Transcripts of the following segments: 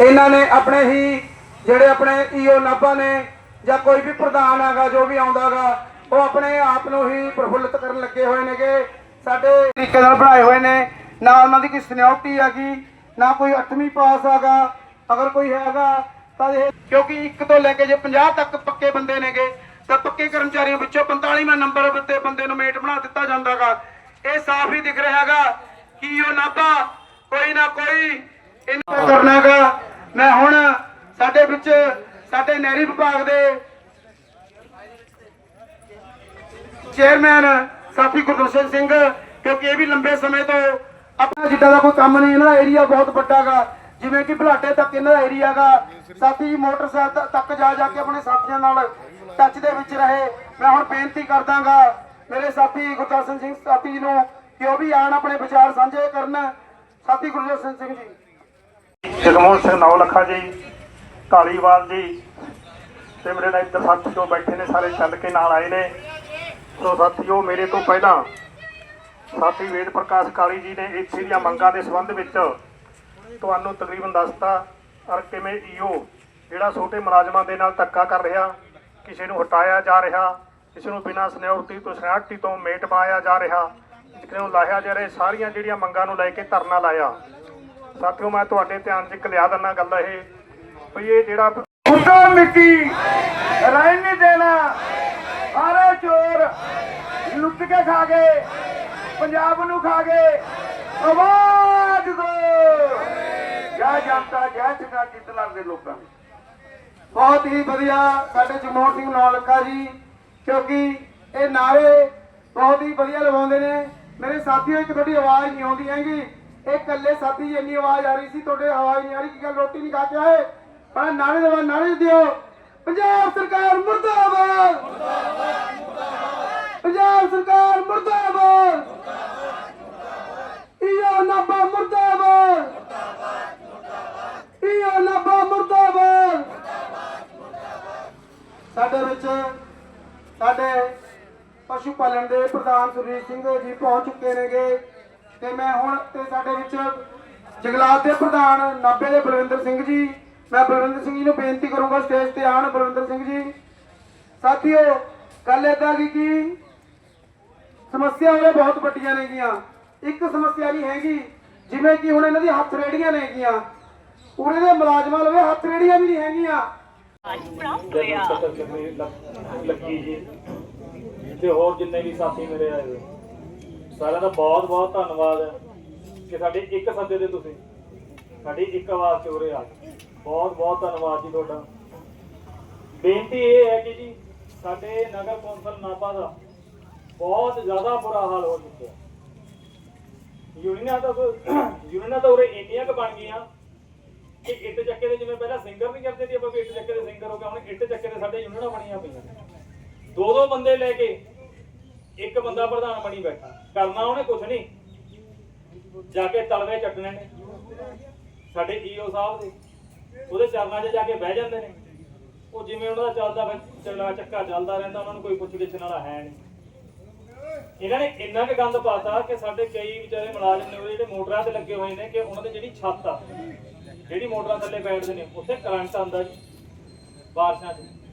ਇਹਨਾਂ ਨੇ ਆਪਣੇ ਹੀ ਜਿਹੜੇ ਆਪਣੇ ਈਓ ਨਾਭਾ ਨੇ ਜਾਂ ਕੋਈ ਵੀ ਪ੍ਰਧਾਨ ਹੈਗਾ, ਜੋ ਵੀ ਆਉਂਦਾਗਾ ਉਹ ਆਪਣੇ ਆਪ ਨੂੰ ਹੀ ਪ੍ਰਫੁੱਲਿਤ ਕਰਨ ਲੱਗੇ ਹੋਏ ਨੇਗੇ। ਸਾਡੇ ਤਰੀਕੇ ਨਾਲ ਬਣਾਏ ਹੋਏ ਨੇ। ਨਾ ਉਹਨਾਂ ਦੀ ਕੋਈ ਸਿਨਿਓਰਟੀ ਹੈਗੀ, ਨਾ ਕੋਈ 8ਵੀਂ ਪਾਸ ਹੈਗਾ। ਅਗਰ ਕੋਈ ਹੈਗਾ, ਤਾਂ ਇਹ ਕਿਉਂਕਿ ਇੱਕ ਤੋਂ ਲੈ ਕੇ ਜੇ 50 ਤੱਕ ਪੱਕੇ ਬੰਦੇ ਨੇਗੇ, ਤਾਂ ਪੱਕੇ ਕਰਮਚਾਰੀਆਂ ਵਿੱਚੋਂ 45ਵਾਂ ਨੰਬਰ ਤੇ ਬੰਦੇ ਨੂੰ ਮੇਟ ਬਣਾ ਦਿੱਤਾ ਜਾਂਦਾਗਾ ਇਹ ਸਾਫ਼ ਹੀ ਦਿਖ ਰਿਹਾ ਹੈਗਾ ਕਿ ਉਹ ਨਾਭਾ ਕੋਈ ਨਾ ਕੋਈ ਇਹਨਾਂ ਕਰਨਾਗਾ ਮੈਂ ਹੁਣ ਸਾਡੇ ਵਿੱਚ, ਸਾਡੇ ਨਹਿਰੀ ਵਿਭਾਗ ਦੇ ਚੇਅਰਮੈਨ ਸਾਥੀ ਗੁਰਦਰਸ਼ਨ ਸਿੰਘ, ਕਿਉਂਕਿ ਇਹ ਵੀ ਲੰਬੇ ਸਮੇਂ ਤੋਂ ਆਪਣਾ ਜਿੱਦਾਂ ਦਾ ਕੋਈ ਕੰਮ ਨਹੀਂ, ਇਹਨਾਂ ਦਾ ਏਰੀਆ ਬਹੁਤ ਵੱਡਾਗਾ। ਜਿਵੇਂ ਕਿ ਭਲਾਟੇ ਤੱਕ ਇਹਨਾਂ ਦਾ ਏਰੀਆਗਾ ਸਾਥੀ ਜੀ, ਮੋਟਰਸਾਈਕਲ ਤੱਕ ਜਾ ਜਾ ਕੇ ਆਪਣੇ ਸਾਥੀਆਂ ਨਾਲ ਟੱਚ ਦੇ ਵਿੱਚ ਰਹੇ। ਮੈਂ ਹੁਣ ਬੇਨਤੀ ਕਰਦਾਗਾ ਮੇਰੇ ਸਾਥੀ ਗੁਰਦਰਸ਼ਨ ਸਿੰਘ, ਸਾਥੀ ਜੀ ਨੂੰ ਕਿ ਉਹ ਵੀ ਆਣ ਆਪਣੇ ਵਿਚਾਰ ਸਾਂਝੇ ਕਰਨ। ਸਾਥੀ ਗੁਰਦਰਸ਼ਨ ਸਿੰਘ ਜੀ। ਜਗਮੋਹਨ ਸਿੰਘ ਨੌਲੱਖਾ ਜੀ, ਢਾਲੀਵਾਲ ਜੀ, ਤੇ ਮੇਰੇ ਨਾਲ ਇੱਧਰ ਸਾਥੀ ਜੋ ਬੈਠੇ ਨੇ, ਸਾਰੇ ਚੱਲ ਕੇ ਨਾਲ ਆਏ ਨੇ। ਸੋ ਸਾਥੀਓ, ਮੇਰੇ ਤੋਂ ਪਹਿਲਾਂ ਸਾਥੀ ਵੇਦ ਪ੍ਰਕਾਸ਼ ਕਾਲੀ ਜੀ ਨੇ ਇੱਥੇ ਦੀਆਂ ਮੰਗਾਂ ਦੇ ਸੰਬੰਧ ਵਿੱਚ ਤੁਹਾਨੂੰ ਤਕਰੀਬਨ ਦੱਸਤਾ। ਔਰ ਕਿਵੇਂ ਈਓ, ਜਿਹੜਾ ਛੋਟੇ ਮੁਲਾਜ਼ਮਾਂ ਦੇ ਨਾਲ ਧੱਕਾ ਕਰ ਰਿਹਾ, ਕਿਸੇ ਨੂੰ ਹਟਾਇਆ ਜਾ ਰਿਹਾ, ਕਿਸੇ ਨੂੰ ਬਿਨਾਂ ਸਨਿਓਰਟੀ ਤੋਂ, ਸਨਿਆਰਟੀ ਤੋਂ ਮੇਟ ਪਾਇਆ ਜਾ ਰਿਹਾ ਕਿਸੇ ਨੂੰ ਲਾਇਆ ਜਾ ਰਿਹਾ ਸਾਰੀਆਂ ਜਿਹੜੀਆਂ ਮੰਗਾਂ ਨੂੰ ਲੈ ਕੇ ਧਰਨਾ ਲਾਇਆ। ਸਾਥੀਓ, ਮੈਂ ਤੁਹਾਡੇ ਧਿਆਨ 'ਚ ਇੱਕ ਲਿਆ ਦਿੰਦਾ ਗੱਲ ਇਹ ਵੀ ਇਹ ਜਿਹੜਾ ਮੁੱਦਾ ਮਿੱਟੀ, ਰਹਿਣ ਨਹੀਂ ਦੇਣਾ। ਸਾਰੇ ਚੋਰ ਲੁੱਟ ਕੇ ਖਾ ਗਏ, ਪੰਜਾਬ ਨੂੰ ਖਾ ਗਏ। ਆਵਾਜ਼ ਦੋ। ਜੈ ਜਨਤਾ, ਜੈ ਚੰਗਾ ਜਿੱਤਲਰ ਦੇ ਲੋਕਾਂ ਦੀ ਬਹੁਤ ਹੀ ਵਧੀਆ ਸਾਡੇ ਜਗਮੋਹਨ ਸਿੰਘ ਨੌਲੱਖਾ ਜੀ, ਕਿਉਂਕਿ ਇਹ ਨਾਰੇ ਬਹੁਤ ਹੀ ਵਧੀਆ ਲਗਾਉਂਦੇ ਨੇ। ਮੇਰੇ ਸਾਥੀਓ, ਇੱਕ ਤੁਹਾਡੀ ਆਵਾਜ਼ ਨਹੀਂ ਆਉਂਦੀ ਹੈਗੀ। ਇਹ ਇਕੱਲੇ ਸਾਥੀ ਜੀ ਇੰਨੀ ਆਵਾਜ਼ ਆ ਰਹੀ ਸੀ, ਤੁਹਾਡੇ ਆਵਾਜ਼ ਨਹੀਂ ਆ ਰਹੀ, ਕਿ ਗੱਲ, ਰੋਟੀ ਨਹੀਂ ਖਾ ਕੇ ਆਏ? ਪਰ ਨਾਰੇ ਦਵਾ ਨਾਰੇ ਦਿਓ। ਪੰਜਾਬ ਸਰਕਾਰ ਮੁਰਦਾਬਾਦ। ਪੰਜਾਬ ਸਰਕਾਰ ਮੁਰਦਾਬਾਦ। ਈਓ ਨਾਬਾ ਮੁਰਦਾਬਾਦ। ਈਓ ਨਾਬਾ ਮੁਰਦਾਬਾਦ। ਸਾਡੇ ਵਿੱਚ ਸਾਡੇ ਪਸ਼ੂ ਪਾਲਣ ਦੇ ਪ੍ਰਧਾਨ ਸੁਰਜੀਤ ਸਿੰਘ ਜੀ ਪਹੁੰਚ ਚੁੱਕੇ ਨੇਗੇ। ਤੇ ਮੈਂ ਹੁਣ ਤੇ ਸਾਡੇ ਵਿੱਚ ਜੰਗਲਾਤ ਦੇ ਪ੍ਰਧਾਨ ਨਾਭੇ ਦੇ ਬਲਵਿੰਦਰ ਸਿੰਘ ਜੀ, ਮੈਂ ਬਲਵਿੰਦਰ ਸਿੰਘ ਜੀ ਨੂੰ ਬੇਨਤੀ ਕਰੂੰਗਾ ਸਟੇਜ ਤੇ ਆਣ ਬਲਵਿੰਦਰ ਸਿੰਘ ਜੀ। ਸਾਥੀਓ, ਗੱਲ ਏਦਾਂ ਕੀ ਕੀ ਸਮੱਸਿਆ ਬਹੁਤ ਵੱਡੀਆਂ ਨੇਗੀਆਂ ਇੱਕ ਸਮੱਸਿਆ ਨਹੀਂ ਹੈਗੀ, ਜਿਵੇਂ ਕਿ ਹੁਣ ਇਹਨਾਂ ਦੀ ਹੱਥ ਰੇੜੀਆਂ ਨੇਗੀਆਂ ਪੂਰੇ ਦੇ ਮੁਲਾਜ਼ਮਾਂ ਲਵੇ ਹੱਥ ਰੇੜੀਆਂ ਵੀ ਨਹੀਂ ਹੈਗੀਆਂ। ਲੱਗੀ ਜੀ? ਤੇ ਹੋਰ ਜਿੰਨੇ ਵੀ ਸਾਥੀ ਮੇਰੇ ਆਏ ਹੋਏ। ਸਾਰਿਆਂ ਦਾ ਬਹੁਤ ਬਹੁਤ ਧੰਨਵਾਦ ਹੈ ਕਿ ਸਾਡੇ ਇੱਕ ਸੱਦੇ ਦੇ ਤੁਸੀਂ ਸਾਡੀ ਇੱਕ ਆਵਾਜ਼ ਤੇ ਉਰੇ ਆ ਗਏ। ਬਹੁਤ ਬਹੁਤ ਧੰਨਵਾਦ ਜੀ ਤੁਹਾਡਾ। ਬੇਨਤੀ ਇਹ ਹੈ ਕਿ ਜੀ ਸਾਡੇ ਨਗਰ ਕੌਂਸਲ ਨਾਭਾ ਦਾ ਬਹੁਤ ਜ਼ਿਆਦਾ ਬੁਰਾ ਹਾਲ ਹੋ ਚੁੱਕਿਆ। ਯੂਨੀਅਨਾਂ ਤਾਂ ਯੂਨੀਅਨਾਂ ਤਾਂ ਉਰੇ ਇੰਨੀਆਂ ਕੁ ਬਣ ਗਈਆਂ ਕਿ ਇੱਟ ਚੱਕੇ ਦੇ ਜਿਵੇਂ ਪਹਿਲਾਂ ਸਿੰਗਰ ਨਹੀਂ ਕਰਦੇ ਸੀ, ਆਪਾਂ ਵੀ ਇੱਟ ਚੱਕੇ ਦੇ ਸਿੰਗਰ ਹੋ ਗਏ, ਹੁਣ ਇੱਟ ਚੱਕੇ ਦੇ ਸਾਡੇ ਯੂਨੀਅਨਾਂ ਬਣੀਆਂ ਪਈਆਂ ਨੇ। ਦੋ ਦੋ ਬੰਦੇ ਲੈ ਕੇ ਇੱਕ ਬੰਦਾ ਪ੍ਰਧਾਨ ਬਣੀ ਬੈਠਾ। ਕਰਨਾ ਉਹਨੇ ਕੁਝ ਨਹੀਂ। ਜਾ ਕੇ ਤਲਵੇ ਚੱਟਣੇ ਨੇ। ਸਾਡੇ ਈਓ ਸਾਹਿਬ ਦੇ। ਉਹਦੇ ਚਰਨਾਂ 'ਚ ਜਾ ਕੇ ਬਹਿ ਜਾਂਦੇ ਨੇ। ਉਹ ਜਿਵੇਂ ਉਹਨਾਂ ਦਾ ਚੱਲਦਾ ਫਿਰ ਚੱਕਾ ਚੱਲਦਾ ਰਹਿੰਦਾ, ਉਹਨਾਂ ਨੂੰ ਕੋਈ ਪੁੱਛ ਗਿੱਛ ਵਾਲਾ ਹੈ ਨਹੀਂ। ਇਹਨਾਂ ਨੇ ਇੰਨਾ ਕੁ ਗੰਦ ਪਾਤਾ ਕਿ ਸਾਡੇ ਕਈ ਵਿਚਾਰੇ ਮੁਲਾਜ਼ਮ ਨੇ ਉਹਦੇ ਜਿਹੜੇ ਮੋਟਰਾਂ ਤੇ ਲੱਗੇ ਹੋਏ ਨੇ ਕਿ ਉਹਨਾਂ ਦੀ ਜਿਹੜੀ ਛੱਤ ਆ, ਜਿਹੜੀ ਮੋਟਰਾਂ ਥੱਲੇ ਬੈਠਦੇ ਨੇ, ਉੱਥੇ ਕਰੰਟ ਆਉਂਦਾ ਜੀ, ਬਾਰਿਸ਼ਾਂ 'ਚ।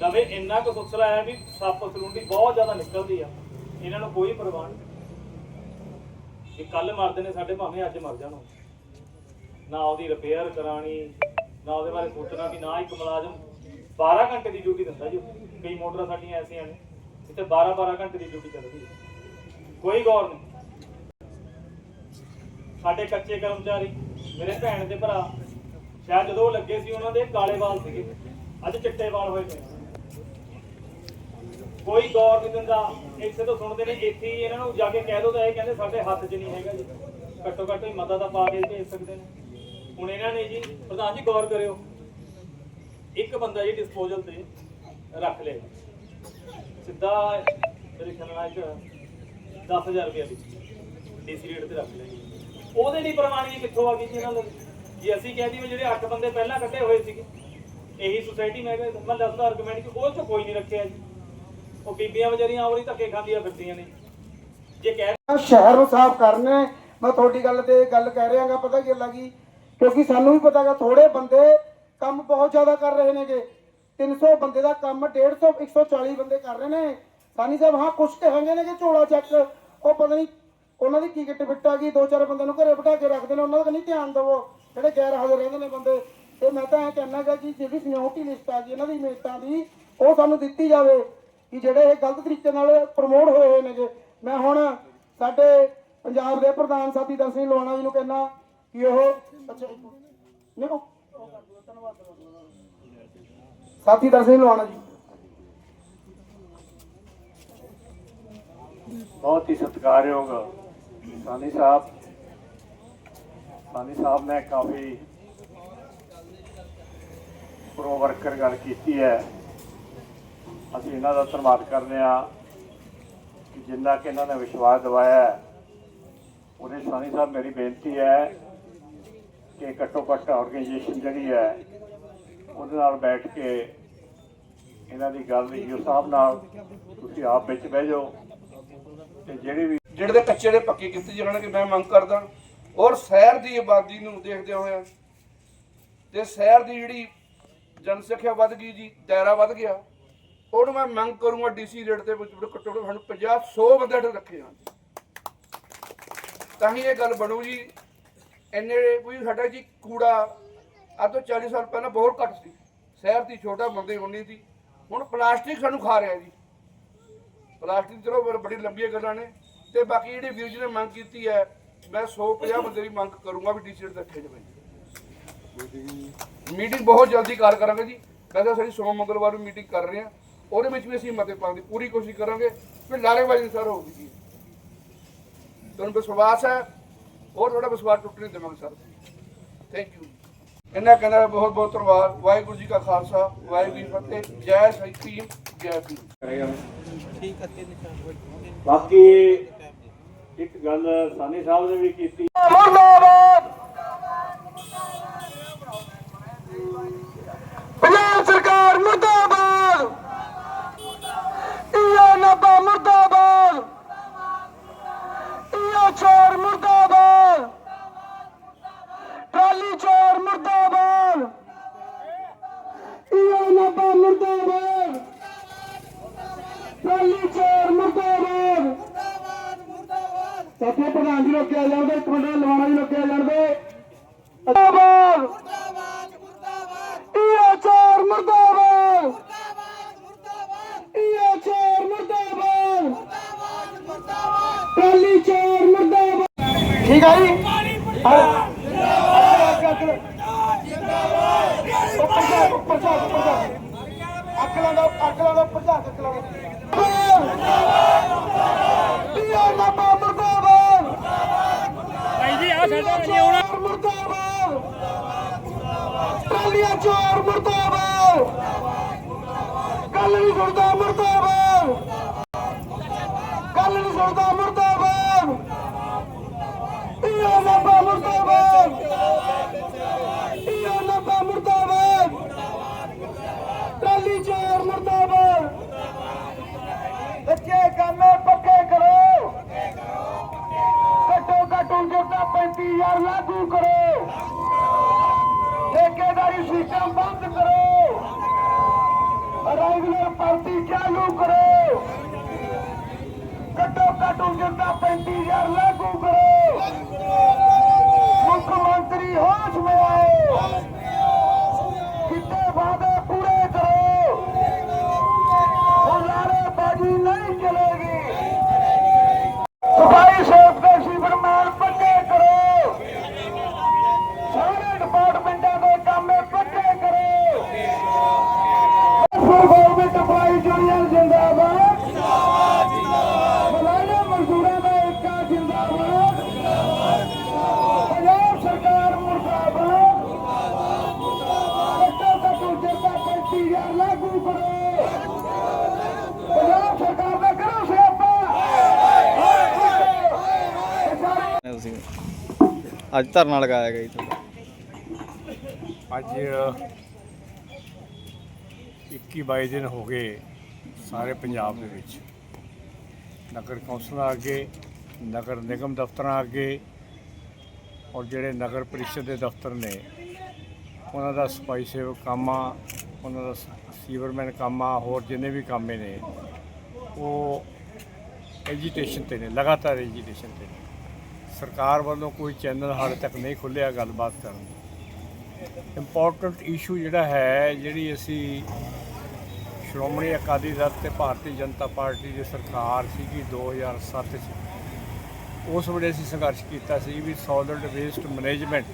ਲਵੇ ਇੰਨਾ ਕੁ ਸੁਸਰਾ ਹੈ ਵੀ ਸੱਪ ਸਲੂੰਡੀ ਬਹੁਤ ਜ਼ਿਆਦਾ ਨਿਕਲਦੀ ਆ। ਇਹਨਾਂ ਨੂੰ ਕੋਈ ਪਰਵਾਹ ਨਹੀਂ। ਕਿ ਕੱਲ ਮਰਦੇ ਨੇ ਸਾਡੇ ਭਾਵੇਂ ਅੱਜ ਮਰ ਜਾਣ ਨਾ ਉਹਦੀ ਰਿਪੇਅਰ ਕਰਾਣੀ, ਨਾ ਉਹਦੇ ਬਾਰੇ ਸੋਚਣਾ ਵੀ ਨਾ ਇੱਕ ਮੁਲਾਜ਼ਮ 12 ਘੰਟੇ ਦੀ ਡਿਊਟੀ ਦਿੰਦਾ ਜੀ ਕਈ ਮੋਟਰਾਂ ਸਾਡੀਆਂ ਐਸੀਆਂ ਨੇ, ਜਿੱਥੇ 12 12 ਘੰਟੇ ਦੀ ਡਿਊਟੀ ਚੱਲਦੀ ਹੈ ਕੋਈ ਗੌਰ ਨਹੀਂ। ਸਾਡੇ ਕੱਚੇ ਕਰਮਚਾਰੀ, ਮੇਰੇ ਭੈਣ ਦੇ ਭਰਾ, ਸ਼ਾਇਦ ਜਦੋਂ ਉਹ ਲੱਗੇ ਸੀ ਉਹਨਾਂ ਦੇ ਕਾਲੇ ਵਾਲ ਸੀਗੇ, ਅੱਜ ਚਿੱਟੇ ਵਾਲ ਹੋਏ ਪਏ ਕੋਈ ਗੌਰ ਨਹੀਂ ਦਿੰਦਾ। ਇੱਥੇ ਤੋਂ ਸੁਣਦੇ ਨੇ, ਇੱਥੇ ਹੀ ਇਹਨਾਂ ਨੂੰ ਜਾ ਕੇ ਕਹਿ ਦੋ ਤਾਂ ਇਹ ਕਹਿੰਦੇ ਸਾਡੇ ਹੱਥ 'ਚ ਨਹੀਂ ਹੈਗਾ ਜੀ। ਘੱਟੋ ਘੱਟ ਹੀ ਮਤਾ ਤਾਂ ਪਾ ਕੇ ਭੇਜ ਸਕਦੇ ਨੇ। ਹੁਣ ਇਹਨਾਂ ਨੇ ਜੀ, ਪ੍ਰਧਾਨ ਜੀ ਗੌਰ ਕਰਿਓ। ਇੱਕ ਬੰਦਾ ਜੀ ਡਿਸਪੋਜ਼ਲ ਤੇ ਰੱਖ ਲਿਆ। ਸਿੱਧਾ ਮੇਰੇ ਖਿਆਲ ਨਾਲ ਇੱਕ 10000 ਰੁਪਏ ਦੀ ਡੀਸੀ ਰੇਟ ਤੇ ਰੱਖ ਲਿਆ ਜੀ। ਉਹਦੇ ਲਈ ਪ੍ਰਵਾਨਗੀ ਕਿੱਥੋਂ ਆ ਗਈ ਜੀ ਇਹਨਾਂ ਨੂੰ ਜੀ ਅਸੀਂ ਕਹਿੰਦੀ ਵੀ ਜਿਹੜੇ 8 ਬੰਦੇ ਪਹਿਲਾਂ ਕੱਢੇ ਹੋਏ ਸੀਗੇ, ਇਹੀ ਸੁਸਾਇਟੀ ਮੈਂ ਕਿਹਾ, ਮੈਂ ਦੱਸਦਾ ਆਰਗੂਮੈਂਟ ਕਿ ਉਹ ਚ ਕੋਈ ਨਹੀਂ ਰੱਖਿਆ ਜੀ। ਉਹ ਬੀਬੀਆਂ ਵਿਚਾਰੀਆਂ ਉਹਦੀ ਧੱਕੇ ਖਾਂਦੀਆਂ ਫਿਰਦੀਆਂ ਨੇ। ਜੇ ਕਹਿ ਸ਼ਹਿਰ ਨੂੰ ਸਾਫ਼ ਕਰਨੇ ਮੈਂ ਤੁਹਾਡੀ ਗੱਲ ਤੇ ਗੱਲ ਕਹਿ ਰਿਹਾਗਾ ਪਤਾ ਕੀ ਲੱਗੀ ਕਿਉਂਕਿ ਸਾਨੂੰ ਵੀ ਪਤਾਗਾ ਥੋੜੇ ਬੰਦੇ ਕੰਮ ਬਹੁਤ ਜ਼ਿਆਦਾ ਕਰ ਰਹੇ ਨੇਗੇ। 300 ਬੰਦੇ ਦਾ ਕੰਮ 150 140 ਬੰਦੇ ਕਰ ਰਹੇ ਨੇ। ਸਾਨੀ ਸਾਹਿਬ, ਹਾਂ, ਕੁਛ ਤੇ ਨੇ ਕਿ ਝੋਲਾ ਚੱਕ। ਉਹ ਪਤਾ ਨਹੀਂ ਉਹਨਾਂ ਦੀ ਕੀ ਕਿੱਟ ਬਿੱਟ ਆ ਗਈ, ਦੋ ਚਾਰ ਬੰਦੇ ਨੂੰ ਘਰੇ ਬਿਠਾ ਕੇ ਰੱਖਦੇ ਨੇ, ਉਹਨਾਂ ਦਾ ਨਹੀਂ ਧਿਆਨ ਦੇਵੋ। ਜਿਹੜੇ ਗੈਰ ਹਾਜ਼ਰ ਰਹਿੰਦੇ ਨੇ ਬੰਦੇ। ਤੇ ਮੈਂ ਤਾਂ ਇਹ ਕਹਿਣਾ ਗਾ ਕਿ ਜਿਹੜੀ ਸਿਕਿਉਰਿਟੀ ਲਿਸਟ ਆ ਗਈ, ਇਹਨਾਂ ਦੀ ਮੇਟਾਂ ਦੀ, ਉਹ ਸਾਨੂੰ ਦਿੱਤੀ ਜਾਵੇ। ਕਿ ਜਿਹੜੇ ਇਹ ਗਲਤ ਤਰੀਕੇ ਨਾਲ ਪ੍ਰਮੋਟ ਹੋਏ ਹੋਏ ਨੇਗੇ। ਮੈਂ ਹੁਣ ਸਾਡੇ ਪੰਜਾਬ ਦੇ ਪ੍ਰਧਾਨ ਸਾਥੀ ਦਰਸ਼ਨ ਸਿੰਘ ਲਵਾਣਾ ਜੀ ਨੂੰ ਕਹਿਣਾ ਕਿ ਉਹ ਅੱਛਾ ਨਹੀਂ ਉਹ ਧੰਨਵਾਦ ਸਾਥੀ ਦਰਸ਼ਨ ਸਿੰਘ ਜੀ। ਬਹੁਤ ਹੀ ਸਤਿਕਾਰਯੋਗ ਸਾਨੀ ਸਾਹਿਬ। ਸਾਨੀ ਸਾਹਿਬ ਨੇ ਕਾਫੀ ਪ੍ਰੋ ਵਰਕਰ ਗੱਲ ਕੀਤੀ ਹੈ। ਅਸੀਂ ਇਹਨਾਂ ਦਾ ਧੰਨਵਾਦ ਕਰਦੇ ਹਾਂ ਕਿ ਜਿੰਨਾ ਕਿ ਇਹਨਾਂ ਨੇ ਵਿਸ਼ਵਾਸ ਦਿਵਾਇਆ ਉਹਦੇ ਸਾਨੀ ਸਾਹਿਬ ਮੇਰੀ ਬੇਨਤੀ ਹੈ ਕਿ ਘੱਟੋ ਘੱਟ ਆਰਗੇਨਾਈਜੇਸ਼ਨ ਜਿਹੜੀ ਹੈ, ਉਹਦੇ ਨਾਲ ਬੈਠ ਕੇ ਇਹਨਾਂ ਦੀ ਗੱਲ ਜੀ ਸਾਹਿਬ ਨਾਲ ਤੁਸੀਂ ਆਪ ਵਿੱਚ ਬਹਿ ਜਾਓ ਤੇ ਜਿਹੜੇ ਵੀ ਜਿਹੜੇ ਦੇ ਕੱਚੇ ਦੇ ਪੱਕੇ ਕੀਤੇ ਜਾਣਗੇ ਮੈਂ ਮੰਗ ਕਰਦਾ, ਔਰ ਸ਼ਹਿਰ ਦੀ ਆਬਾਦੀ ਨੂੰ ਦੇਖਦੇ ਹੋਇਆ, ਤੇ ਸ਼ਹਿਰ ਦੀ ਜਿਹੜੀ ਜਨਸੰਖਿਆ ਵੱਧ ਗਈ ਜੀ ਦਾਇਰਾ ਵੱਧ ਗਿਆ। ਉਹਨੂੰ ਮੈਂ ਮੰਗ ਕਰੂੰਗਾ ਡੀਸੀ ਰੇਟ ਤੇ ਵਿੱਚ ਘੱਟੋ ਘੱਟ ਸਾਨੂੰ 50 100 ਬੰਦੇ ਢ ਰੱਖੇ ਜਾਣ। ਤਾਂ ਹੀ ਇਹ ਗੱਲ ਬਣੂ ਜੀ ਇੰਨੇ ਕੋਈ ਸਾਡਾ ਜੀ ਕੂੜਾ ਅੱਜ ਤੋਂ 40 ਸਾਲ ਪਹਿਲਾਂ ਬਹੁਤ ਘੱਟ ਸੀ। ਸ਼ਹਿਰ ਦੀ ਛੋਟਾ ਬੰਦੇ ਹੁੰਦੀ ਸੀ। ਹੁਣ ਪਲਾਸਟਿਕ ਸਾਨੂੰ ਖਾ ਰਿਹਾ ਜੀ। ਪਲਾਸਟਿਕ ਚਲੋ ਬੜ- ਲੰਬੀਆਂ ਗੱਲਾਂ ਨੇ। ਤੇ ਬਾਕੀ ਜਿਹੜੀ ਵੀਰ ਜੀ ਨੇ ਮੰਗ ਕੀਤੀ ਹੈ ਮੈਂ 150 ਬੰਦੇ ਦੀ ਮੰਗ ਕਰੂੰਗਾ ਵੀ ਡੀਸੀ ਤੇ ਰੱਖੇ ਜਾਵੇ। ਮੀਟਿੰਗ ਬਹੁਤ ਜਲਦੀ ਕਰ ਕਰਾਂਗੇ ਜੀ। ਵੈਸੇ ਸਾਡੀ ਸੋਮ ਮੰਗਲਵਾਰ ਨੂੰ ਮੀਟਿੰਗ ਕਰ ਰਹੇ। ਹਾਂ ਉਹਦੇ ਵਿੱਚ ਵੀ ਅਸੀਂ ਮਤੇ ਪਾਉਣ ਦੀ ਪੂਰੀ ਕੋਸ਼ਿਸ਼ ਕਰਾਂਗੇ ਵੀ ਲਾਰੇਬਾਜ਼ੀ ਸਰ ਹੋਊਗੀ ਜੀ। ਤੁਹਾਨੂੰ ਵਿਸ਼ਵਾਸ ਹੈ? ਹੋਰ ਥੋੜਾ ਵਿਸ਼ਵਾਸ ਟੁੱਟ ਨਹੀਂ ਦੇਵਾਂਗੇ ਸਰ। ਥੈਂਕ ਯੂ ਇਹਨਾਂ ਕਹਿੰਦਾ ਬਹੁਤ ਬਹੁਤ ਧੰਨਵਾਦ। ਵਾਹਿਗੁਰੂ ਜੀ ਕਾ ਖਾਲਸਾ ਵਾਹਿਗੁਰੂ ਜੀ ਕੀ ਫਤਿਹ। ਜੈ ਸ੍ਰੀ ਭੀਮ ਜੈ ਭੀਮ। ਬਾਕੀ ਇੱਕ ਗੱਲ ਸਾਨੀ ਸਾਹਿਬ ਨੇ ਵੀ ਕੀਤੀ। ਮੁਰਦਾਬਾਦ! ਪੰਜਾਬ ਸਰਕਾਰ ਮੁਰਦਾਬਾਦ! ਮੁਰਦਾਬਾਦ ਇਹ ਚੋਰ ਮੁਰਦਾਬਾਦ। ਟਰਾਲੀ ਚੋਰ ਮੁਰਦਾਬਾਦ। ਇਹ ਨੱਬਾ ਮੁਰਦਾਬਾਦ। ਟਰਾਲੀ ਚੋਰ ਮੁਰਦਾਬਾਦ। ਸਾਥੀਓ ਪ੍ਰਧਾਨ ਜੀ ਲੋਕਿਆ ਜਾਣਦੇ ਇੱਕ ਮਿੰਟ ਲਵਾਣਾ ਜੀ ਲੋਕਿਆ ਜਾਣਦੇ ਮੁਰਦਾਬਾਦ। ਅਕਲਾਂ ਦਾ ਅਕਲਾਂ ਦਾ ਉੱਪਰ ਅਕਲਾਂ ਦਾ ਇਹ ਨੱਬਾ ਮੁਰਦਾਬਾਦ ਭਾਈ ਜੀ ਆ ਸਾਡਾ ਨਹੀਂ ਆਉਣਾ ਮੁਰਦਾਬਾਦ ਟਰਾਲੀਆਂ ਚੋਰ ਮੁਰਦਾਬਾਦ ਗੱਲ ਨਹੀਂ ਸੁਣਦਾ ਮੁਰਦਾਬਾਦ ਗੱਲ ਨਹੀਂ ਸੁਣਦਾ ਮੁਰਦਾਬਾਦ ਇਹ ਨੱਬਾ ਮੁਰਦਾਬਾਦ ਇਹ ਨੱਬਾ ਮੁਰਦਾਬਾਦ ਟਰਾਲੀ ਚੋਰ ਮੁਰਦਾਬਾਦ ਬੱਚੇ ਕੰਮੇ ਪੱਕੇ ਕਰੋ ਘੱਟੋ ਘੱਟ ਉਨ੍ਹਾਂ 35000 ਲਾਗੂ ਕਰੋ। ਠੇਕੇਦਾਰੀ ਸਿਸਟਮ ਬੰਦ ਕਰੋ। ਰੈਗੂਲਰ ਭਰਤੀ ਚਾਲੂ ਕਰੋ। ਘੱਟੋ ਘੱਟ ਉਨ੍ਹਾਂ 35000 ਲਾਗੂ ਕਰੋ। ਮੁੱਖ ਮੰਤਰੀ ਹੋਸ਼ 35000 ਲਾਗੂ ਪੰਜਾਬ ਸਰਕਾਰ ਦਾ ਕਰੋ ਸਿਆਪਾ ਨੇ ਤੁਸੀਂ ਅੱਜ ਧਰਨਾ ਲਗਾਇਆ ਗਿਆ ਜੀ ਤੁਹਾਡਾ। ਅੱਜ 21 22 ਦਿਨ ਹੋ ਗਏ ਸਾਰੇ ਪੰਜਾਬ ਦੇ ਵਿੱਚ। ਨਗਰ ਕੌਂਸਲਾਂ ਅੱਗੇ, ਨਗਰ ਨਿਗਮ ਦਫ਼ਤਰਾਂ ਅੱਗੇ ਔਰ ਜਿਹੜੇ ਨਗਰ ਪ੍ਰੀਸ਼ਦ ਦੇ ਦਫ਼ਤਰ ਨੇ, ਉਹਨਾਂ ਦਾ ਸਫ਼ਾਈ ਸੇਵਕ ਕੰਮ ਉਹਨਾਂ ਦਾ ਸੀਵਰਮੈਨ ਕੰਮ ਆ ਹੋਰ ਜਿੰਨੇ ਵੀ ਕੰਮੇ ਨੇ, ਉਹ ਐਜੀਟੇਸ਼ਨ ਤੇ ਨੇ, ਲਗਾਤਾਰ ਐਜੀਟੇਸ਼ਨ ਤੇ ਨੇ। ਸਰਕਾਰ ਵੱਲੋਂ ਕੋਈ ਚੈਨਲ ਹਾਲੇ ਤੱਕ ਨਹੀਂ ਖੁੱਲਿਆ ਗੱਲਬਾਤ ਕਰਨ ਦਾ। ਇੰਪੋਰਟੈਂਟ ਇਸ਼ੂ ਜਿਹੜਾ ਹੈ, ਜਿਹੜੀ ਅਸੀਂ ਸ਼੍ਰੋਮਣੀ ਅਕਾਲੀ ਦਲ ਤੇ ਭਾਰਤੀ ਜਨਤਾ ਪਾਰਟੀ ਦੀ ਸਰਕਾਰ ਸੀਗੀ 2007 ਚ, ਉਸ ਵੇਲੇ ਅਸੀਂ ਸੰਘਰਸ਼ ਕੀਤਾ ਸੀ ਵੀ ਸੋਲਿਡ ਵੇਸਟ ਮੈਨੇਜਮੈਂਟ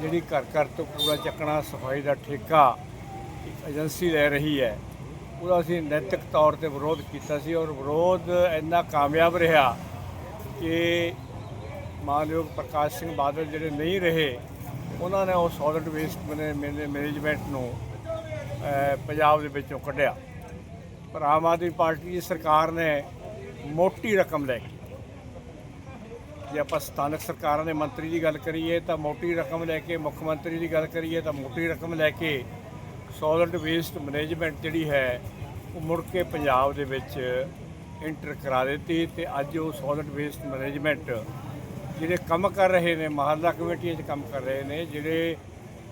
ਜਿਹੜੀ ਘਰ ਘਰ ਤੋਂ ਕੂੜਾ ਚੱਕਣਾ, ਸਫ਼ਾਈ ਦਾ ਠੇਕਾ ਏਜੰਸੀ ਲੈ ਰਹੀ ਹੈ। ਉਹਦਾ ਅਸੀਂ ਨੈਤਿਕ ਤੌਰ ਤੇ ਵਿਰੋਧ ਕੀਤਾ ਸੀ ਔਰ ਵਿਰੋਧ ਇੰਨਾ ਕਾਮਯਾਬ ਰਿਹਾ ਕਿ ਮਾਨਯੋਗ ਪ੍ਰਕਾਸ਼ ਸਿੰਘ ਬਾਦਲ ਜਿਹੜੇ ਨਹੀਂ ਰਹੇ, ਉਹਨਾਂ ਨੇ ਉਹ ਸੋਲਿਡ ਵੇਸਟ ਮੈਨੇਜਮੈਂਟ ਨੂੰ ਪੰਜਾਬ ਦੇ ਵਿੱਚੋਂ ਕੱਢਿਆ। ਪਰ ਆਮ ਆਦਮੀ ਪਾਰਟੀ ਦੀ ਸਰਕਾਰ ਨੇ ਮੋਟੀ ਰਕਮ ਲੈ ਕੇ, ਜੇ ਆਪਾਂ ਸਥਾਨਕ ਸਰਕਾਰਾਂ ਦੇ ਮੰਤਰੀ ਦੀ ਗੱਲ ਕਰੀਏ ਤਾਂ ਮੋਟੀ ਰਕਮ ਲੈ ਕੇ, ਮੁੱਖ ਮੰਤਰੀ ਦੀ ਗੱਲ ਕਰੀਏ ਤਾਂ ਮੋਟੀ ਰਕਮ ਲੈ ਕੇ ਸੋਲਿਡ ਵੇਸਟ ਮੈਨੇਜਮੈਂਟ ਜਿਹੜੀ ਹੈ, ਉਹ ਮੁੜ ਕੇ ਪੰਜਾਬ ਦੇ ਵਿੱਚ ਇੰਟਰ ਕਰਾ ਦਿੱਤੀ ਤੇ ਅੱਜ ਉਹ ਸੋਲਿਡ ਵੇਸਟ ਮੈਨੇਜਮੈਂਟ ਜਿਹੜੇ ਕੰਮ ਕਰ ਰਹੇ ਨੇ, ਮਹੱਲਾ ਕਮੇਟੀਆਂ 'ਚ ਕੰਮ ਕਰ ਰਹੇ ਨੇ, ਜਿਹੜੇ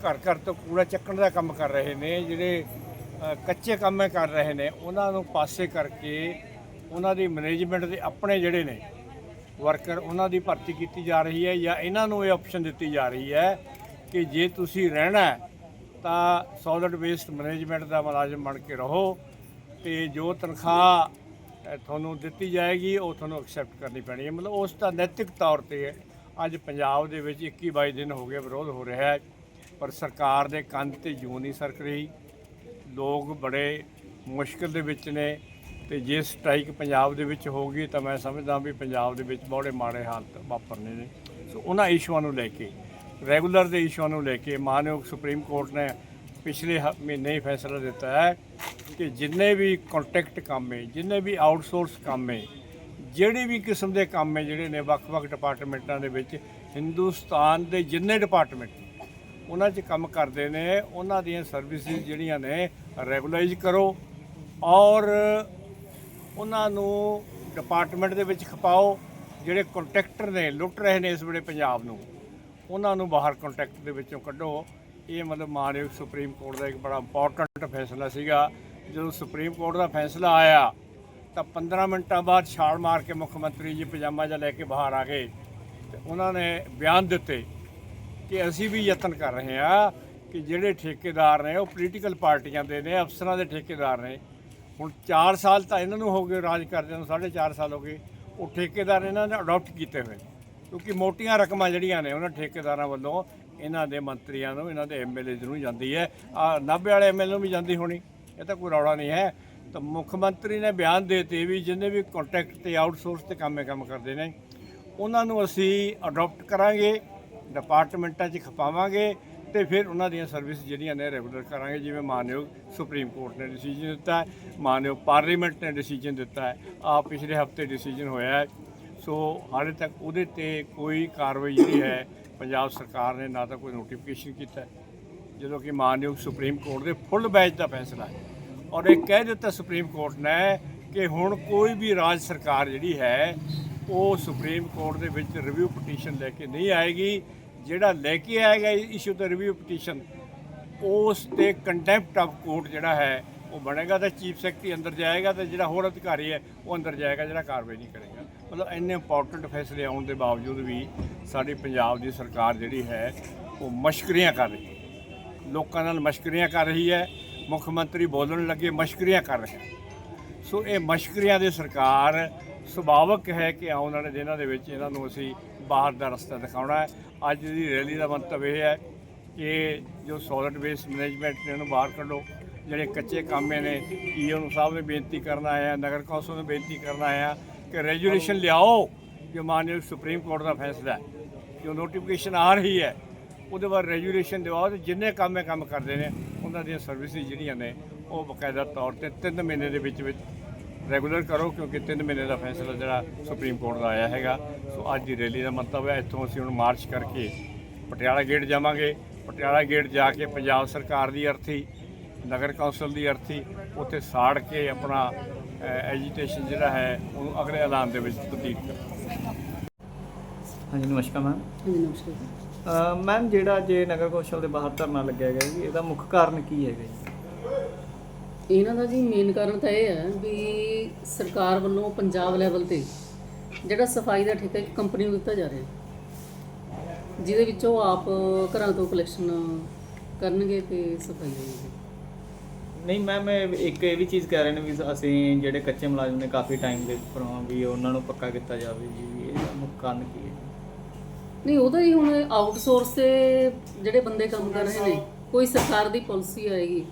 ਘਰ ਘਰ ਤੋਂ ਕੂੜਾ ਚੱਕਣ ਦਾ ਕੰਮ ਕਰ ਰਹੇ ਨੇ, ਜਿਹੜੇ ਕੱਚੇ ਕੰਮ ਕਰ ਰਹੇ ਨੇ, ਉਹਨਾਂ ਨੂੰ ਪਾਸੇ ਕਰਕੇ ਉਹਨਾਂ ਦੀ ਮੈਨੇਜਮੈਂਟ ਦੇ ਆਪਣੇ ਜਿਹੜੇ ਨੇ ਵਰਕਰ ਉਹਨਾਂ ਦੀ ਭਰਤੀ ਕੀਤੀ ਜਾ ਰਹੀ ਹੈ ਜਾਂ ਇਹਨਾਂ ਨੂੰ ਇਹ ਆਪਸ਼ਨ ਦਿੱਤੀ ਜਾ ਰਹੀ ਹੈ ਕਿ ਜੇ ਤੁਸੀਂ ਰਹਿਣਾ ਤਾਂ ਸੋਲਿਡ ਵੇਸਟ ਮੈਨੇਜਮੈਂਟ ਦਾ ਮੁਲਾਜ਼ਮ ਬਣ ਕੇ ਰਹੋ ਤੇ ਜੋ ਤਨਖਾਹ ਤੁਹਾਨੂੰ ਦਿੱਤੀ ਜਾਏਗੀ, ਉਹ ਤੁਹਾਨੂੰ ਐਕਸੈਪਟ ਕਰਨੀ ਪੈਣੀ ਹੈ। ਮਤਲਬ ਉਸ ਦਾ ਨੈਤਿਕ ਤੌਰ ਤੇ ਅੱਜ ਪੰਜਾਬ ਦੇ ਵਿੱਚ 21 22 ਦਿਨ ਹੋ ਗਏ ਵਿਰੋਧ ਹੋ ਰਿਹਾ ਹੈ, ਪਰ ਸਰਕਾਰ ਦੇ ਕੰਨ ਤੇ ਜੂੰ ਨਹੀਂ ਸਰਕ ਰਹੀ। ਲੋਕ ਬੜੇ ਮੁਸ਼ਕਲ ਦੇ ਵਿੱਚ ਨੇ ਤੇ ਜੇ ਸਟ੍ਰਾਈਕ ਪੰਜਾਬ ਦੇ ਵਿੱਚ ਹੋਊਗੀ ਤਾਂ ਮੈਂ ਸਮਝਦਾ ਵੀ ਪੰਜਾਬ ਦੇ ਵਿੱਚ ਬੜੇ ਮਾੜੇ ਹਾਲਤ ਵਾਪਰਨੇ ਨੇ। ਸੋ ਉਹਨਾਂ ਇਸ਼ੂਆਂ ਨੂੰ ਲੈ ਕੇ ਰੈਗੂਲਰ ਦੇ ਇਸ਼ੂਆਂ ਨੂੰ ਲੈ ਕੇ ਮਾਨਯੋਗ ਸੁਪਰੀਮ ਕੋਰਟ ਨੇ ਪਿਛਲੇ ਹ- ਮਹੀਨੇ ਹੀ ਫੈਸਲਾ ਦਿੱਤਾ ਹੈ ਕਿ ਜਿੰਨੇ ਵੀ ਕੰਟੈਕਟ ਕੰਮ ਹੈ, ਜਿੰਨੇ ਵੀ ਆਊਟਸੋਰਸ ਕੰਮ ਹੈ, ਜਿਹੜੇ ਵੀ ਕਿਸਮ ਦੇ ਕੰਮ ਹੈ ਜਿਹੜੇ ਨੇ ਵੱਖ-ਵੱਖ ਡਿਪਾਰਟਮੈਂਟਾਂ ਦੇ ਵਿੱਚ, ਹਿੰਦੁਸਤਾਨ ਦੇ ਜਿੰਨੇ ਡਿਪਾਰਟਮੈਂਟ ਉਹਨਾਂ 'ਚ ਕੰਮ ਕਰਦੇ ਨੇ, ਉਹਨਾਂ ਦੀਆਂ ਸਰਵਿਸਿਜ਼ ਜਿਹੜੀਆਂ ਨੇ ਰੈਗੂਲਾਈਜ਼ ਕਰੋ ਔਰ ਉਹਨਾਂ ਨੂੰ ਡਿਪਾਰਟਮੈਂਟ ਦੇ ਵਿੱਚ ਖਪਾਓ, ਜਿਹੜੇ ਕੰਟਰੈਕਟਰ ਨੇ, ਲੁੱਟ ਰਹੇ ਨੇ ਇਸ ਵੇਲੇ ਪੰਜਾਬ ਨੂੰ। ਉਹਨਾਂ ਨੂੰ ਬਾਹਰ ਕੰਟੈਕਟ ਦੇ ਵਿੱਚੋਂ ਕੱਢੋ। ਇਹ ਮਤਲਬ ਮਾਨਯੋਗ ਸੁਪਰੀਮ ਕੋਰਟ ਦਾ ਇੱਕ ਬੜਾ ਇੰਪੋਰਟੈਂਟ ਫੈਸਲਾ ਸੀਗਾ। ਜਦੋਂ ਸੁਪਰੀਮ ਕੋਰਟ ਦਾ ਫੈਸਲਾ ਆਇਆ, ਤਾਂ 15 ਮਿੰਟਾਂ ਬਾਅਦ ਛਾਲ ਮਾਰ ਕੇ ਮੁੱਖ ਮੰਤਰੀ ਜੀ ਪਜਾਮਾ ਜਿਹਾ ਲੈ ਕੇ ਬਾਹਰ ਆ ਗਏ। ਤੇ ਉਹਨਾਂ ਨੇ ਬਿਆਨ ਦਿੱਤੇ ਕਿ ਅਸੀਂ ਵੀ ਯਤਨ ਕਰ ਰਹੇ ਹਾਂ ਕਿ ਜਿਹੜੇ ਠੇਕੇਦਾਰ ਨੇ, ਉਹ ਪੋਲੀਟੀਕਲ ਪਾਰਟੀਆਂ ਦੇ ਨੇ, ਅਫਸਰਾਂ ਦੇ ਠੇਕੇਦਾਰ ਨੇ। ਹੁਣ 4 ਸਾਲ ਤਾਂ ਇਹਨਾਂ ਨੂੰ ਹੋ ਗਏ ਰਾਜ ਕਰਦਿਆਂ ਨੂੰ 4.5 ਸਾਲ ਹੋ ਗਏ। ਉਹ ਠੇਕੇਦਾਰ ਇਹਨਾਂ ਨੇ ਅਡਾਪਟ ਕੀਤੇ ਹੋਏ ਕਿਉਂਕਿ ਮੋਟੀਆਂ ਰਕਮਾਂ ਜਿਹੜੀਆਂ ਨੇ ਉਹਨਾਂ ਠੇਕੇਦਾਰਾਂ ਵੱਲੋਂ ਇਹਨਾਂ ਦੇ ਮੰਤਰੀਆਂ ਨੂੰ, ਇਹਨਾਂ ਦੇ ਐਮਐਲਏ ਨੂੰ ਜਾਂਦੀ ਹੈ। ਆ ਨਾਭੇ ਵਾਲੇ ਐਮਐਲਏ ਨੂੰ ਵੀ ਜਾਂਦੀ ਹੋਣੀ। ਇਹ ਤਾਂ ਕੋਈ ਰੌਲਾ ਨਹੀਂ ਹੈ। ਤਾਂ ਮੁੱਖ ਮੰਤਰੀ ਨੇ ਬਿਆਨ ਦੇ ਦਿੱਤੇ ਵੀ ਜਿੰਨੇ ਵੀ ਕੰਟਰੈਕਟ ਤੇ ਆਊਟਸੋਰਸ ਤੇ ਕੰਮੇ ਕੰਮ ਕਰਦੇ ਨੇ, ਉਹਨਾਂ ਨੂੰ ਅਸੀਂ ਅਡਾਪਟ ਕਰਾਂਗੇ ਡਿਪਾਰਟਮੈਂਟਾਂ 'ਚ ਖਪਾਵਾਂਗੇ ਤੇ ਫਿਰ ਉਹਨਾਂ ਦੀਆਂ ਸਰਵਿਸ ਜਿਹੜੀਆਂ ਨੇ ਰੈਗੂਲਰ ਕਰਾਂਗੇ। ਜਿਵੇਂ ਮਾਨਯੋਗ ਸੁਪਰੀਮ ਕੋਰਟ ਨੇ ਡਿਸੀਜਨ ਦਿੱਤਾ ਹੈ, ਮਾਨਯੋਗ ਪਾਰਲੀਮੈਂਟ ਨੇ ਡਿਸੀਜਨ ਦਿੱਤਾ ਹੈ। ਆ ਪਿਛਲੇ ਹਫ਼ਤੇ ਡਿਸੀਜਨ ਹੋਇਆ ਹੈ। ਸੋ ਹਾਲੇ ਤੱਕ ਉਹਦੇ ਤੇ ਕੋਈ ਕਾਰਵਾਈ ਜਿਹੜੀ ਹੈ। ਪੰਜਾਬ ਸਰਕਾਰ ਨੇ ਨਾ ਤਾਂ ਕੋਈ ਨੋਟੀਫਿਕੇਸ਼ਨ ਕੀਤਾ ਜਦੋਂ ਕਿ ਮਾਨਯੋਗ ਸੁਪਰੀਮ ਕੋਰਟ ਦੇ ਫੁੱਲ ਬੈਚ ਦਾ ਫੈਸਲਾ ਹੈ। ਔਰ ਇਹ ਕਹਿ ਦਿੱਤਾ ਸੁਪਰੀਮ ਕੋਰਟ ਨੇ ਕਿ ਹੁਣ ਕੋਈ ਵੀ ਰਾਜ ਸਰਕਾਰ ਜਿਹੜੀ ਹੈ, ਉਹ ਸੁਪਰੀਮ ਕੋਰਟ ਦੇ ਵਿੱਚ ਰਿਵਿਊ ਪਟੀਸ਼ਨ ਲੈ ਕੇ ਨਹੀਂ ਆਏਗੀ। ਜਿਹੜਾ ਲੈ ਕੇ ਆਏਗਾ ਇਸ਼ੂ ਤੇ ਰਿਵਿਊ ਪਟੀਸ਼ਨ ਉਸ ਤੇ ਕੰਟੈਂਪਟ ਆਫ ਕੋਰਟ ਜਿਹੜਾ ਹੈ, ਉਹ ਬਣੇਗਾ ਤਾਂ ਚੀਫ ਸੈਕਟਰੀ ਅੰਦਰ ਜਾਏਗਾ ਤੇ ਜਿਹੜਾ ਹੋਰ ਅਧਿਕਾਰੀ ਹੈ, ਉਹ ਅੰਦਰ ਜਾਏਗਾ, ਜਿਹੜਾ ਕਾਰਵਾਈ ਨਹੀਂ ਕਰੇਗਾ। ਮਤਲਬ ਇੰਨੇ ਇੰਪੋਰਟੈਂਟ ਫੈਸਲੇ ਆਉਣ ਦੇ ਬਾਵਜੂਦ ਵੀ ਸਾਡੀ ਪੰਜਾਬ ਦੀ ਸਰਕਾਰ ਜਿਹੜੀ ਹੈ, ਉਹ ਮਸ਼ਕਰੀਆਂ ਕਰ ਰਹੀ ਹੈ। ਲੋਕਾਂ ਨਾਲ ਮਸ਼ਕਰੀਆਂ ਕਰ ਰਹੀ ਹੈ, ਮੁੱਖ ਮੰਤਰੀ ਬੋਲਣ ਲੱਗੇ ਮਸ਼ਕਰੀਆਂ ਕਰ ਰਹੇ ਸੋ ਇਹ ਮਸ਼ਕਰੀਆਂ ਦੀ ਸਰਕਾਰ ਸੁਭਾਵਕ ਹੈ ਕਿ ਆਉਣ ਵਾਲੇ ਦਿਨਾਂ ਦੇ ਵਿੱਚ ਇਹਨਾਂ ਨੂੰ ਅਸੀਂ ਬਾਹਰ ਦਾ ਰਸਤਾ ਦਿਖਾਉਣਾ ਹੈ। ਅੱਜ ਦੀ ਰੈਲੀ ਦਾ ਮੰਤਵ ਇਹ ਹੈ ਕਿ ਜੋ ਸੋਲਿਡ ਵੇਸਟ ਮੈਨੇਜਮੈਂਟ ਨੇ ਉਹਨੂੰ ਬਾਹਰ ਕੱਢੋ। ਜਿਹੜੇ ਕੱਚੇ ਕਾਮੇ ਨੇ ਈਓ ਨੂੰ ਸਾਹਿਬ ਨੇ ਬੇਨਤੀ ਕਰਨਾ ਆਇਆ, ਨਗਰ ਕੌਂਸਲ ਨੂੰ ਬੇਨਤੀ ਕਰਨਾ ਆਇਆ ਕਿ ਰੈਜੂਲੇਸ਼ਨ ਲਿਆਓ ਜੋ ਮਾਨਯੋਗ ਸੁਪਰੀਮ ਕੋਰਟ ਦਾ ਫੈਸਲਾ ਹੈ। ਜੋ ਨੋਟੀਫਿਕੇਸ਼ਨ ਆ ਰਹੀ ਹੈ, ਉਹਦੇ ਬਾਅਦ ਰੈਜੂਲੇਸ਼ਨ ਦਿਵਾਓ ਤੇ ਜਿੰਨੇ ਕੰਮ ਇਹ ਕੰਮ ਕਰਦੇ ਨੇ, ਉਹਨਾਂ ਦੀਆਂ ਸਰਵਿਸਿਜ਼ ਜਿਹੜੀਆਂ ਨੇ, ਉਹ ਬਕਾਇਦਾ ਤੌਰ ਤੇ 3 ਮਹੀਨੇ ਦੇ ਵਿੱਚ ਵਿੱਚ ਰੈਗੂਲਰ ਕਰੋ, ਕਿਉਂਕਿ 3 ਮਹੀਨੇ ਦਾ ਫੈਸਲਾ ਜਿਹੜਾ ਸੁਪਰੀਮ ਕੋਰਟ ਦਾ ਆਇਆ ਹੈਗਾ। ਸੋ ਅੱਜ ਦੀ ਰੈਲੀ ਦਾ ਮੰਤਵ ਹੈ, ਇੱਥੋਂ ਅਸੀਂ ਹੁਣ ਮਾਰਚ ਕਰਕੇ ਪਟਿਆਲਾ ਗੇਟ ਜਾਵਾਂਗੇ। ਪਟਿਆਲਾ ਗੇਟ ਜਾ ਕੇ ਪੰਜਾਬ ਸਰਕਾਰ ਦੀ ਅਰਥੀ, ਨਗਰ ਕੌਂਸਲ ਦੀ ਅਰਥੀ, ਉੱਥੇ ਸਾੜ ਕੇ ਆਪਣਾ ਐਜੀਟੇਸ਼ਨ ਜਿਹੜਾ ਹੈ ਉਹਨੂੰ ਅਗਲੇ ਐਲਾਨ ਦੇ ਵਿੱਚ ਤਬਦੀਲ ਕਰਾਂਗੇ ਹਾਂਜੀ ਨਮਸਕਾਰ ਮੈਮ ਹਾਂਜੀ ਨਮਸਕਾਰ। ਮੈਮ ਜਿਹੜਾ ਇਹ ਨਗਰ ਕੌਂਸਲ ਦੇ ਬਾਹਰ ਧਰਨਾ ਲੱਗਿਆ ਗਿਆ ਜੀ ਇਹਦਾ ਮੁੱਖ ਕਾਰਨ ਕੀ ਹੈਗਾ ਜੀ? ਇਹਨਾਂ ਦਾ ਜੀ ਮੇਨ ਕਾਰਨ ਤਾਂ ਇਹ ਹੈ ਵੀ ਸਰਕਾਰ ਵੱਲੋਂ ਪੰਜਾਬ ਲੈਵਲ ਤੇ ਜਿਹੜਾ ਸਫ਼ਾਈ ਦਾ ਠੇਕਾ ਇੱਕ ਕੰਪਨੀ ਨੂੰ ਦਿੱਤਾ ਜਾ ਰਿਹਾ। ਜਿਹਦੇ ਵਿੱਚ ਉਹ ਆਪ ਘਰਾਂ ਤੋਂ ਕਲੈਕਸ਼ਨ ਕਰਨਗੇ ਤੇ ਸਫ਼ਾਈ ਹੋਏਗੀ। ਨਹੀਂ ਮੈਮ ਇੱਕ ਇਹ ਵੀ ਚੀਜ਼ ਕਹਿ ਰਹੇ ਨੇ ਵੀ ਅਸੀਂ ਜਿਹੜੇ ਕੱਚੇ ਮੁਲਾਜ਼ਮ ਨੇ ਕਾਫੀ ਟਾਈਮ ਦੇ ਉੱਪਰੋਂ ਵੀ ਉਹਨਾਂ ਨੂੰ ਪੱਕਾ ਕੀਤਾ ਜਾਵੇ ਜੀ ਇਹਦਾ ਮੁੱਖ ਕਾਰਨ ਕੀ ਹੈ? ਨਹੀਂ ਉਹਦਾ ਹੀ ਹੁਣ ਆਊਟਸੋਰਸ ਤੇ ਜਿਹੜੇ ਬੰਦੇ ਕੰਮ ਕਰ ਰਹੇ ਨੇ ਕੋਈ ਸਰਕਾਰ ਦੀ ਪਾਲਿਸੀ ਆਏਗੀ।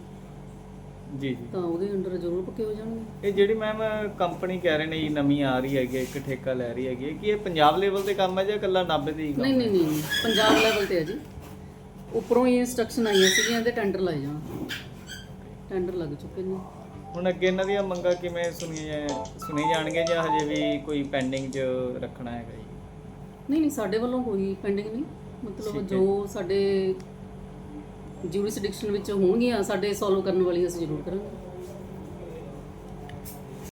ਜੀ ਜੀ। ਤਾਂ ਉਹਦੇ ਅੰਡਰ ਜ਼ਰੂਰ ਪੱਕੇ ਹੋ ਜਾਣਗੇ। ਇਹ ਜਿਹੜੀ ਮੈਮ ਕੰਪਨੀ ਕਹਿ ਰਹੇ ਨੇ ਜੀ ਨਵੀਂ ਆ ਰਹੀ ਹੈਗੀ ਇੱਕ ਠੇਕਾ ਲੈ ਰਹੀ ਹੈਗੀ ਕਿ ਇਹ ਪੰਜਾਬ ਲੈਵਲ ਤੇ ਕੰਮ ਹੈ ਜਾਂ ਇਕੱਲਾ ਨਾਭੇ ਤੇ ਹੀ ਕੰਮ ਨਹੀਂ ਹੈ? ਨਹੀਂ ਨਹੀਂ ਨਹੀਂ, ਪੰਜਾਬ ਲੈਵਲ ਤੇ ਹੈ ਜੀ। ਉੱਪਰੋਂ ਹੀ ਇਨਸਟਰਕਸ਼ਨ ਆਈਆਂ ਸੀਗੀਆਂ ਤੇ ਟੈਂਡਰ ਲਾਏ ਜਾਣ। ਟੈਂਡਰ ਲੱਗ ਚੁੱਕੇ ਨੇ। ਹੁਣ ਅੱਗੇ ਇਹਨਾਂ ਦੀਆਂ ਮੰਗਾਂ ਕਿਵੇਂ ਸੁਣੀਆਂ ਸੁਣੀ ਜਾਣਗੀਆਂ ਜਾਂ ਹਜੇ ਵੀ ਕੋਈ ਪੈਂਡਿੰਗ 'ਚ ਰੱਖਣਾ ਹੈਗਾ ਜੀ? ਨਹੀਂ ਨਹੀਂ ਸਾਡੇ ਵੱਲੋਂ ਕੋਈ ਪੈਂਡਿੰਗ ਨਹੀਂ। ਮਤਲਬ ਜੋ ਸਾਡੇ ਜੂਰਿਸਡਿਕਸ਼ਨ ਵਿੱਚ ਹੋਣਗੀਆਂ ਸਾਡੇ ਸੋਲਵ ਕਰਨ ਵਾਲੀਆਂ ਅਸੀਂ ਜ਼ਰੂਰ ਕਰਾਂਗੇ।